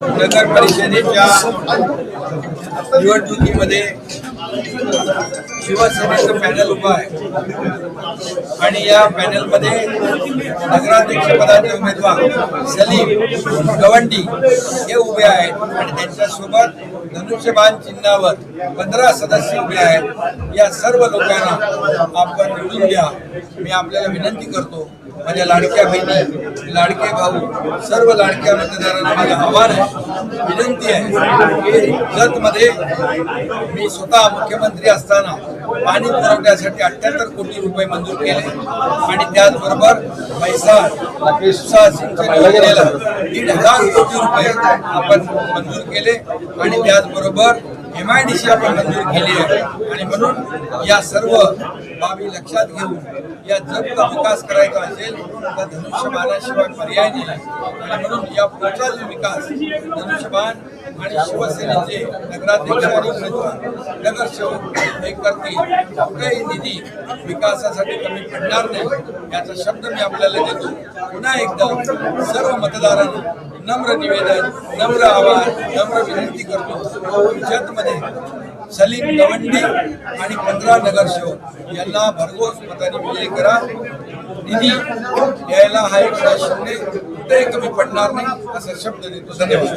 नगर परिषदेच्या निवडणुकीमध्ये शिवसेनेचं पॅनल उभं आहे. आणि या पॅनलमध्ये नगराध्यक्षपदाचे उमेदवार सलीम गवंडी हे उभे आहेत आणि त्यांच्यासोबत धनुष्यबाण चिन्हावर पंधरा सदस्य उभे आहेत. या सर्व लोकांना आपण निवडून द्या. मी आपल्याला विनंती करतो माझ्या लाडक्या बहिणी लाडके भाऊ सर्व लाडक्या मतदारांना माझं आव्हान आहे विनंती आहे की जतमध्ये मी स्वतः मुख्यमंत्री असताना पाणी पुरवण्यासाठी अठ्याहत्तर कोटी रुपये मंजूर केले आणि त्याचबरोबर पैसा दीड हजार कोटी रुपये आपण मंजूर केले आणि त्याचबरोबर एम आपण मंजूर केली आहे. आणि म्हणून या सर्व बाबी लक्षात घेऊन या जगचा विकास करायचा असेल तर धनुष्यबाणाशिवाय पर्याय नाही. आणि म्हणून या पुढचा जो विकास धनुष्यबाण आणि शिवसेनेचे नगराध्यक्ष आणि उमेदवार नगरसेवक हे करतील कुठलाही निधी विकासासाठी कमी पडणार नाही याचा शब्द मी आपल्याला देतो. पुन्हा एकदा सर्व मतदारांना नम्र निवेदन नम्र आवाहन नम्र विनंती करतो. जतमध्ये सलीम गवंडी आणि पंधरा नगरसेवक यांना भरघोस मताने विजय करा. निधी द्यायला हा एक शून्य कुठेही कमी पडणार नाही असा शब्द देतो. धन्यवाद.